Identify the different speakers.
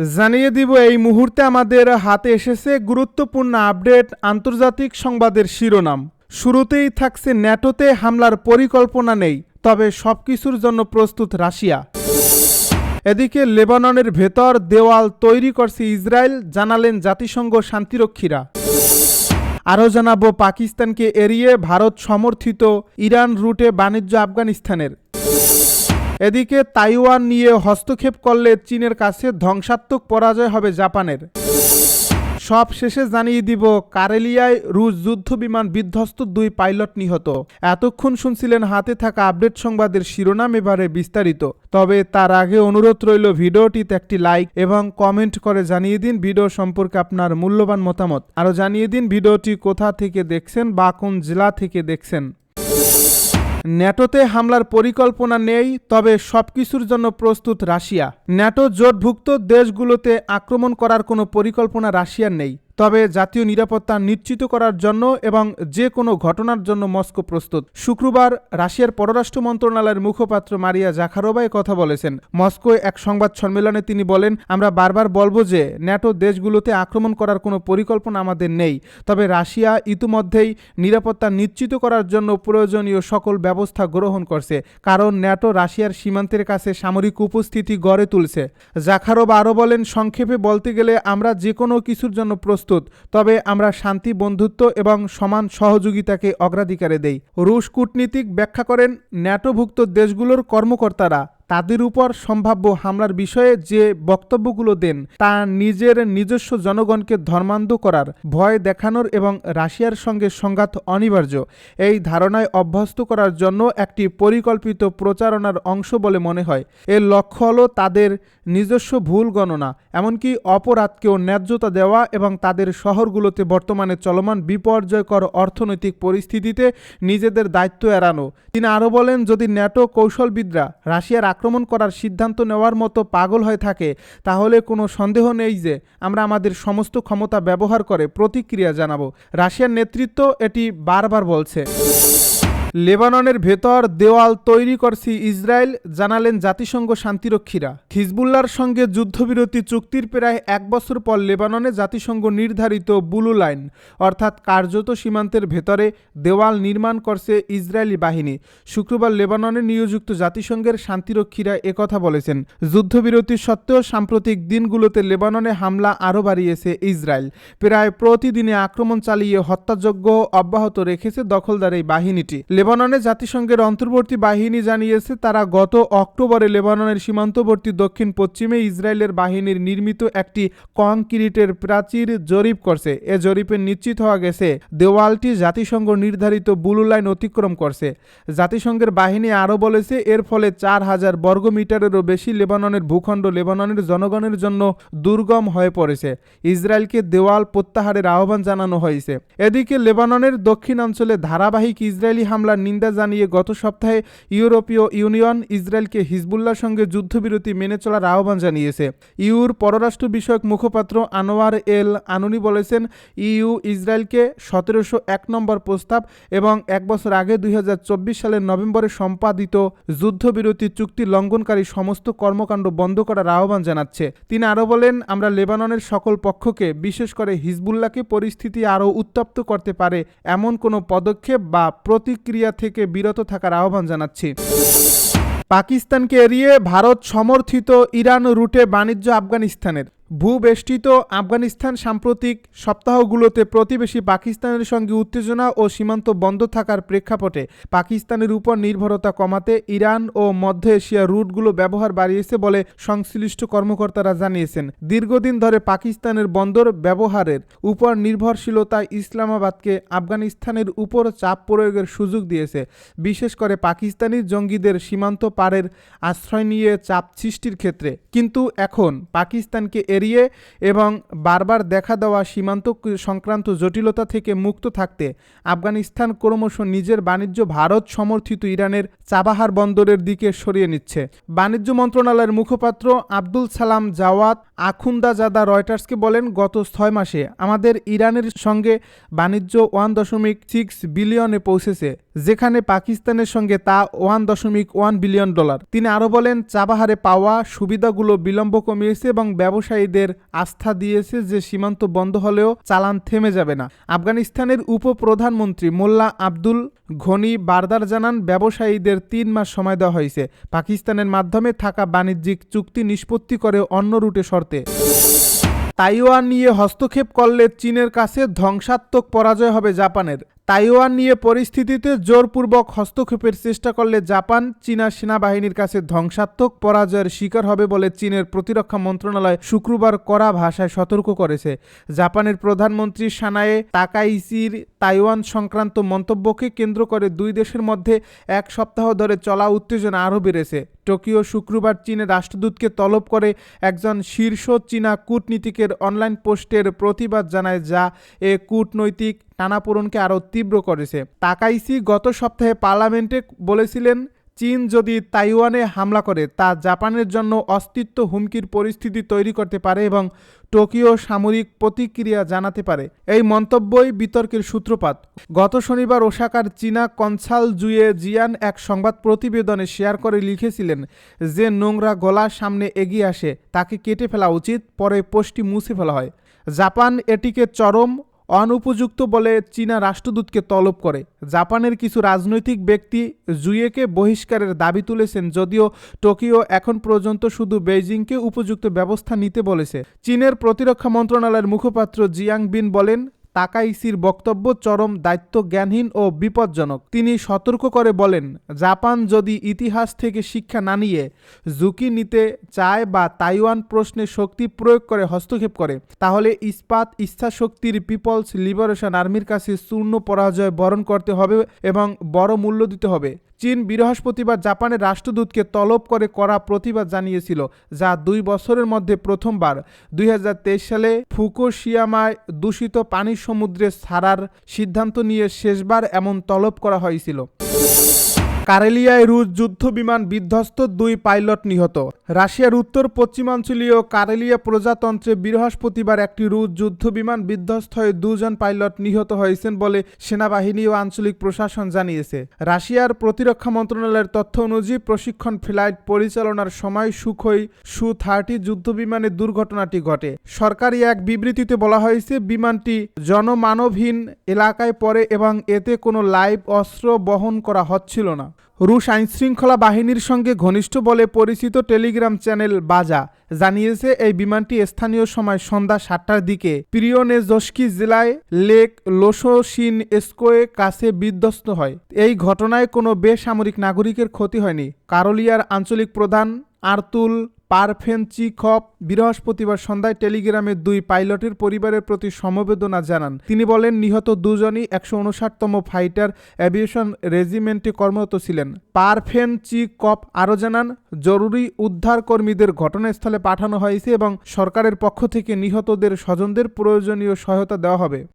Speaker 1: জানিয়ে দিব, এই মুহূর্তে আমাদের হাতে এসেছে গুরুত্বপূর্ণ আপডেট আন্তর্জাতিক সংবাদের শিরোনাম। শুরুতেই থাকছে ন্যাটোতে হামলার পরিকল্পনা নেই, তবে সবকিছুর জন্য প্রস্তুত রাশিয়া। এদিকে লেবাননের ভেতর দেওয়াল তৈরি করছে ইসরায়েল, জানালেন জাতিসংঘ শান্তিরক্ষীরা। আরও জানাব, পাকিস্তানকে এড়িয়ে ভারত সমর্থিত ইরান রুটে বাণিজ্য আফগানিস্তানের। এদিকে তাইওয়ান নিয়ে হস্তক্ষেপ করলে চীনের কাছে ধ্বংসাত্মক পরাজয় হবে জাপানের। সব শেষে জানিয়ে দিব, কারেলিয়ায় রুশ যুদ্ধ বিমান বিধ্বস্ত দুই পাইলট নিহত। এতক্ষণ শুনছিলেন হাতে থাকা আপডেট সংবাদের শিরোনাম এবারে বিস্তারিত। তবে তার আগে অনুরোধ রইল ভিডিওটিতে একটি লাইক এবং কমেন্ট করে জানিয়ে দিন ভিডিও সম্পর্কে আপনার মূল্যবান মতামত। আরও জানিয়ে দিন ভিডিওটি কোথা থেকে দেখছেন বা কোন জেলা থেকে দেখছেন। ন্যাটোতে হামলার পরিকল্পনা নেই, তবে সবকিছুর জন্য প্রস্তুত রাশিয়া। ন্যাটো জোটভুক্ত দেশগুলোতে আক্রমণ করার কোনো পরিকল্পনা রাশিয়ার নেই। তবে জাতীয় নিরাপত্তা নিশ্চিত করার জন্য এবং যে কোনো ঘটনার জন্য মস্কো প্রস্তুত। শুক্রবার রাশিয়ার পররাষ্ট্র মন্ত্রণালয়ের মুখপাত্র মারিয়া জাখারোবা কথা বলেছেন। মস্কোয় এক সংবাদ সম্মেলনে তিনি বলেন, আমরা বারবার বলব যে ন্যাটো দেশগুলোতে আক্রমণ করার কোনো পরিকল্পনা আমাদের নেই। তবে রাশিয়া ইতিমধ্যেই নিরাপত্তা নিশ্চিত করার জন্য প্রয়োজনীয় সকল ব্যবস্থা গ্রহণ করছে। কারণ ন্যাটো রাশিয়ার সীমান্তের কাছে সামরিক উপস্থিতি গড়ে তুলছে। জাখারোবা আরও বলেন, সংক্ষেপে বলতে গেলে আমরা যে কোনো কিছুর জন্য প্রস্তুত তবে আমরা শান্তি, বন্ধুত্ব এবং সমান সহযোগিতাকে অগ্রাধিকারে দেই। রুশ কূটনীতিক ব্যাখ্যা করেন ন্যাটোভুক্ত দেশগুলোর কর্মকর্তারা। তাদের উপর সম্ভাব্য হামলার বিষয়ে যে বক্তব্যগুলো দেন, তা নিজের নিজস্ব জনগণকে ধর্মান্ধ করার, ভয় দেখানোর এবং রাশিয়ার সঙ্গে সংঘাত অনিবার্য, এই ধারণায় অভ্যস্ত করার জন্য একটি পরিকল্পিত প্রচারণার অংশ বলে মনে হয়। এর লক্ষ্য হল তাদের নিজস্ব ভুল গণনা, এমনকি অপরাধকেও ন্যায্যতা দেওয়া এবং তাদের শহরগুলোতে বর্তমানে চলমান বিপর্যয়কর অর্থনৈতিক পরিস্থিতিতে নিজেদের দায়িত্ব এড়ানো। তিনি আরও বলেন, যদি ন্যাটো কৌশলবিদরা রাশিয়ার আক্রমণ করার সিদ্ধান্ত নেওয়ার মতো পাগল হয়ে থাকে, তাহলে কোনো সন্দেহ নেই যে আমরা আমাদের সমস্ত ক্ষমতা ব্যবহার করে প্রতিক্রিয়া জানাব। রাশিয়ার নেতৃত্ব এটি বারবার বলছে। লেবাননের ভেতর দেওয়াল তৈরি করছে ইসরায়েল, জানালেন জাতিসংঘ শান্তিরক্ষীরা। হিজবুল্লার সঙ্গে যুদ্ধবিরতি চুক্তির প্রায় এক বছর পর লেবাননে জাতিসংঘ নির্ধারিত বুলু লাইন, অর্থাৎ কার্যত সীমান্তের ভেতরে দেওয়াল নির্মাণ করছে ইসরায়েলি বাহিনী। শুক্রবার লেবাননে নিয়োজিত জাতিসংঘের শান্তিরক্ষীরা একথা বলেছেন। যুদ্ধবিরতি সত্ত্বেও সাম্প্রতিক দিনগুলোতে লেবাননে হামলা আরও বাড়িয়েছে ইসরায়েল। প্রায় প্রতিদিনে আক্রমণ চালিয়ে হত্যাযজ্ঞ অব্যাহত রেখেছে দখলদার এই বাহিনীটি। লেবাননে জাতিসংঘের অন্তর্বর্তী বাহিনী জানিয়েছে, তারা গত অক্টোবরে লেবাননের সীমান্তবর্তী দক্ষিণ পশ্চিমে ইসরায়েলের বাহিনীর নির্মিত একটি কংক্রিটের প্রাচীর জরিপ করছে। এ জরিপে নিশ্চিত হওয়া গেছে, দেওয়ালটি জাতিসংঘ নির্ধারিত বুলু লাইন অতিক্রম করছে। জাতিসংঘের বাহিনী আরও বলেছে, এর ফলে চার হাজার বর্গমিটারেরও বেশি লেবাননের ভূখণ্ড লেবাননের জনগণের জন্য দুর্গম হয়ে পড়েছে। ইসরায়েলকে দেওয়াল প্রত্যাহারের আহ্বান জানানো হয়েছে। এদিকে লেবাননের দক্ষিণাঞ্চলে ধারাবাহিক ইসরায়েলি হামলার নিন্দা জানিয়ে গত সপ্তাহে ইউরোপীয় ইউনিয়ন ইসরায়েলকে হিজবুল্লার সঙ্গে যুদ্ধবিরতি মেনে চলার আহ্বান জানিয়েছে। ইউর পররাষ্ট্র বিষয়ক মুখপাত্র আনোয়ার এল আনুনি বলেছেন ইইউ ইসরায়েলকে সতেরোশো এক নম্বর প্রস্তাব এবং এক বছর আগে দুই সালের নভেম্বরে সম্পাদিত যুদ্ধবিরতি চুক্তি লঙ্ঘনকারী সমস্ত কর্মকাণ্ড বন্ধ করার আহ্বান জানাচ্ছে। তিনি আরও বলেন, আমরা লেবাননের সকল পক্ষকে, বিশেষ করে হিজবুল্লাহকে পরিস্থিতি আরও উত্তপ্ত করতে পারে, এমন কোনো পদক্ষেপ বা প্রতিক্রিয়া থেকে বিরত থাকার আহ্বান জানাচ্ছি। পাকিস্তানকে এড়িয়ে ভারত সমর্থিত ইরান রুটে বাণিজ্য আফগানিস্তানের। ভূবেষ্টিত আফগানিস্তান সাম্প্রতিক সপ্তাহগুলোতে প্রতিবেশী পাকিস্তানের সঙ্গে উত্তেজনা ও সীমান্ত বন্ধ থাকার প্রেক্ষাপটে পাকিস্তানের উপর নির্ভরতা কমাতে ইরান ও মধ্য এশিয়ার রুটগুলো ব্যবহার বাড়িয়েছে বলে সংশ্লিষ্ট কর্মকর্তারা জানিয়েছেন। দীর্ঘদিন ধরে পাকিস্তানের বন্দর ব্যবহারের উপর নির্ভরশীলতা ইসলামাবাদকে আফগানিস্তানের উপর চাপ প্রয়োগের সুযোগ দিয়েছে। বিশেষ করে পাকিস্তানি জঙ্গিদের সীমান্ত পারের আশ্রয় নিয়ে চাপ সৃষ্টির ক্ষেত্রে। কিন্তু এখন পাকিস্তানকে এড়িয়ে এবং বারবার দেখা দেওয়া সীমান্ত সংক্রান্ত জটিলতা থেকে মুক্ত থাকতে আফগানিস্তান ক্রমশ নিজের বাণিজ্য ভারত সমর্থিত ইরানের চাবাহার বন্দরের দিকে সরিয়ে নিচ্ছে। বাণিজ্য মন্ত্রণালয়ের মুখপাত্র আব্দুল সালাম জাওয়াত আখুন্দাজাদা রয়টার্সকে বলেন, গত ছয় মাসে আমাদের ইরানের সঙ্গে বাণিজ্য ওয়ান দশমিক সিক্স বিলিয়নে পৌঁছেছে। যেখানে পাকিস্তানের সঙ্গে তা ওয়ান দশমিক ওয়ান বিলিয়ন ডলার। তিনি আরও বলেন চাবাহারে পাওয়া সুবিধাগুলো বিলম্ব কমিয়েছে এবং ব্যবসায়ীদের আস্থা দিয়েছে যে সীমান্ত বন্ধ হলেও চালান থেমে যাবে না। আফগানিস্তানের উপপ্রধানমন্ত্রী মোল্লা আব্দুল ঘনি বারদার জানান, ব্যবসায়ীদের তিন মাস সময় দেওয়া হয়েছে। পাকিস্তানের মাধ্যমে থাকা বাণিজ্যিক চুক্তি নিষ্পত্তি করে অন্য রুটে শর্তে তাইওয়ান নিয়ে হস্তক্ষেপ করলে চীনের কাছে ধ্বংসাত্মক পরাজয় হবে জাপানের। তাইওয়ান নিয়ে পরিস্থিতিতে জোরপূর্বক হস্তক্ষেপের চেষ্টা করলে জাপান চীনা সেনাবাহিনীর কাছে ধ্বংসাত্মক পরাজয়ের শিকার হবে বলে চীনের প্রতিরক্ষা মন্ত্রণালয় শুক্রবার কড়া ভাষায় সতর্ক করেছে। জাপানের প্রধানমন্ত্রী সানায়ে তাকাইসির তাইওয়ান সংক্রান্ত মন্তব্যকে কেন্দ্র করে দুই দেশের মধ্যে এক সপ্তাহ ধরে চলা উত্তেজনা আরও বেড়েছে। টোকিও শুক্রবার চীনের রাষ্ট্রদূতকে তলব করে একজন শীর্ষ চীনা কূটনীতিকের অনলাইন পোস্টের প্রতিবাদ জানায় যা এ কূটনৈতিক টানাপোড়নকে আরও তীব্র করেছে। তাকাইসি গত সপ্তাহে পার্লামেন্টে বলেছিলেন চীন যদি তাইওয়ানে হামলা করে, তা জাপানের জন্য অস্তিত্ব হুমকির পরিস্থিতি তৈরি করতে পারে এবং টোকিও সামরিক প্রতিক্রিয়া জানাতে পারে। এই মন্তব্যই বিতর্কের সূত্রপাত। গত শনিবার ওসাকার চীনা কনসাল জুয়ে জিয়ান এক সংবাদ প্রতিবেদনে শেয়ার করে লিখেছিলেন যে নোংরা গলা সামনে এগিয়ে আসে, তাকে কেটে ফেলা উচিত, পরে পোস্টটি মুছে ফেলা হয়। জাপান এটিকে চরম অনুপযুক্ত বলে চীনা রাষ্ট্রদূতকে তলব করে। জাপানের কিছু রাজনৈতিক ব্যক্তি জুয়েকে বহিষ্কারের দাবি তুলেছেন যদিও টোকিও এখন পর্যন্ত শুধু বেইজিংকে উপযুক্ত ব্যবস্থা নিতে বলেছে। চীনের প্রতিরক্ষা মন্ত্রণালয়ের মুখপাত্র জিয়াং বিন বলেন তাকাইসির বক্তব্য চরম দায়িত্ব জ্ঞানহীন ও বিপজ্জনক। তিনি সতর্ক করে বলেন, জাপান যদি ইতিহাস থেকে শিক্ষা না নিয়ে ঝুঁকি নিতে চায় বা তাইওয়ান প্রশ্নে শক্তি প্রয়োগ করে হস্তক্ষেপ করে, তাহলে ইস্পাত ইচ্ছাশক্তির পিপলস লিবারেশন আর্মির কাছে চূর্ণ পরাজয় বরণ করতে হবে এবং বড় মূল্য দিতে হবে। চীন বৃহস্পতিবার জাপানের রাষ্ট্রদূতকে তলব করে করা প্রতিবাদ জানিয়েছিল, যা দুই বছরের মধ্যে প্রথমবার। দুই হাজার তেইশ সালে ফুকোশিয়ামায় দূষিত পানি সমুদ্রে ছাড়ার সিদ্ধান্ত নিয়ে শেষবার এমন তলব করা হয়েছিল। কারেলিয়ায় রুশ যুদ্ধ বিমান বিধ্বস্ত দুই পাইলট নিহত। রাশিয়ার উত্তর, পশ্চিমাঞ্চলীয় কারেলিয়া প্রজাতন্ত্রে বৃহস্পতিবার একটি রুশ যুদ্ধ বিমান বিধ্বস্ত হয়ে দুজন পাইলট নিহত হয়েছেন বলে সেনাবাহিনী ও আঞ্চলিক প্রশাসন জানিয়েছে। রাশিয়ার প্রতিরক্ষা মন্ত্রণালয়ের তথ্য অনুযায়ী প্রশিক্ষণ, ফ্লাইট পরিচালনার সময় সুখই সু থার্টি যুদ্ধ বিমানের দুর্ঘটনাটি ঘটে। সরকারি এক বিবৃতিতে বলা হয়েছে, বিমানটি জনমানবহীন এলাকায় পড়ে এবং এতে কোনো লাইভ অস্ত্র বহন করা হচ্ছিল না। রুশ আইনশৃঙ্খলা বাহিনীর সঙ্গে ঘনিষ্ঠ বলে পরিচিত টেলিগ্রাম চ্যানেল বাজা জানিয়েছে এই বিমানটি স্থানীয় সময় সন্ধ্যা সাতটার দিকে প্রিয়নেজস্কি জেলায় লেক লোসোসিন স্কোয়ে কাছে বিধ্বস্ত হয়। এই ঘটনায় কোনো বেসামরিক নাগরিকের ক্ষতি হয়নি। কারোলিয়ার আঞ্চলিক প্রধান আর্তুল পারফেনচিখপ বৃহস্পতিবার সন্ধ্যায় টেলিগ্রামে দুই পাইলটের পরিবারের প্রতি সমবেদনা জানান। তিনি বলেন, নিহত দুজনই একশো উনষাটতম ফাইটার অ্যাভিয়েশন রেজিমেন্টে কর্মরত ছিলেন। পারফেনচিকপ আরও জানান, জরুরি উদ্ধার কর্মীদের ঘটনাস্থলে পাঠানো হয়েছে এবং সরকারের পক্ষ থেকে নিহতদের স্বজনদের প্রয়োজনীয় সহায়তা দেওয়া হবে।